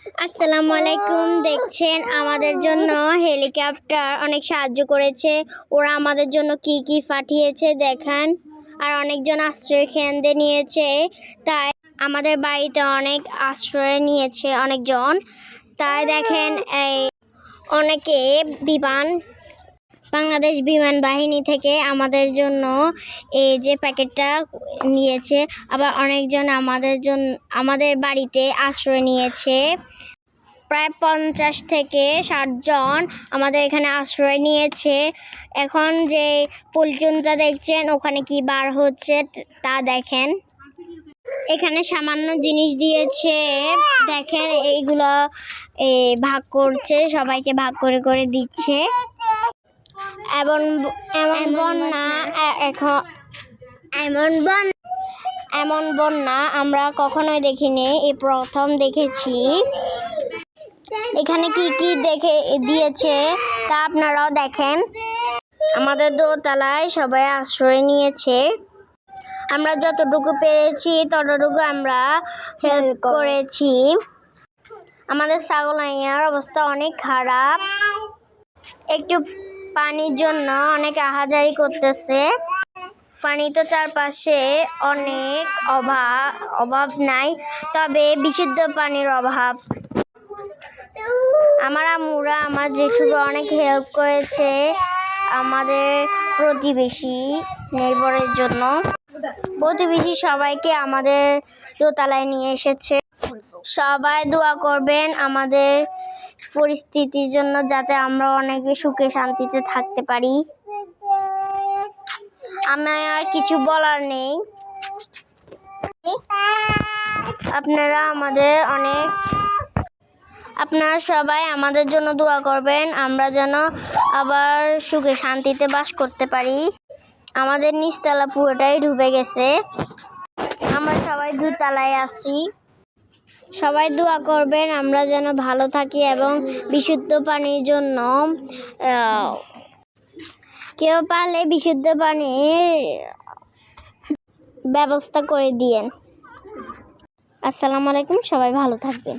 আসসালামু আলাইকুম। দেখছেন, আমাদের জন্য হেলিকপ্টার অনেক সাহায্য করেছে। ওরা আমাদের জন্য কি কি পাঠিয়েছে দেখান। আর অনেকজন আশ্রয় কেন্দ্রে নিয়েছে। তাই আমাদের বাড়িতে অনেক আশ্রয় নিয়েছে অনেকজন। তাই দেখেন, এই অনেকে বিমান বাংলাদেশ বিমান বাহিনী থেকে আমাদের জন্য এই যে প্যাকেটটা নিয়েছে, আবার অনেকজন আমাদের জন্য আমাদের বাড়িতে আশ্রয় নিয়েছে। প্রায় পঞ্চাশ থেকে ষাটজন আমাদের এখানে আশ্রয় নিয়েছে। এখন যে পলিটনটা দেখছেন, ওখানে কি বার হচ্ছে তা দেখেন। এখানে সামান্য জিনিস দিয়েছে। দেখেন, এইগুলো ভাগ করছে, সবাইকে ভাগ করে করে দিচ্ছে। এমন এমন বন্যা এখন এমন বন এমন বন্যা আমরা কখনোই দেখিনি। এই প্রথম দেখেছি। এখানে কি কি দেখে দিয়েছে তা আপনারাও দেখেন। আমাদের দোতলায় সবাই আশ্রয় নিয়েছে। আমরা যতটুকু পেরেছি ততটুকু আমরা হেল্প করেছি। আমাদের ছাগলাইয়ার অবস্থা অনেক খারাপ। একটু পানির জন্য অনেক আহাজারি করতেছে। পানি তো চারপাশে অনেক অভাব অভাব নাই, তবে বিশুদ্ধ পানির অভাব। আমার আম্মুরা আমার জেঠুরা অনেক হেল্প করেছে আমাদের প্রতিবেশী নেইবরের জন্য। প্রতিবেশী সবাইকে আমাদের দোতলায় নিয়ে এসেছে। সবাই দোয়া করবেন আমাদের পরিস্থিতির জন্য যাতে আমরা অনেক সুখে শান্তিতে থাকতে পারি। আমার আর কিছু বলার নেই। আপনারা আমাদের অনেক আপনারা সবাই আমাদের জন্য দোয়া করবেন। আমরা যেন আবার সুখে শান্তিতে বাস করতে পারি। আমাদের নিচতলা পুরোটাই ডুবে গেছে। আমরা সবাই দুতলায় আসি সবাই দোয়া করবেন, আমরা যেন ভালো থাকি এবং বিশুদ্ধ পানির জন্য কেউ পারলে বিশুদ্ধ পানির ব্যবস্থা করে দিয়েন। আসসালামু আলাইকুম, সবাই ভালো থাকবেন।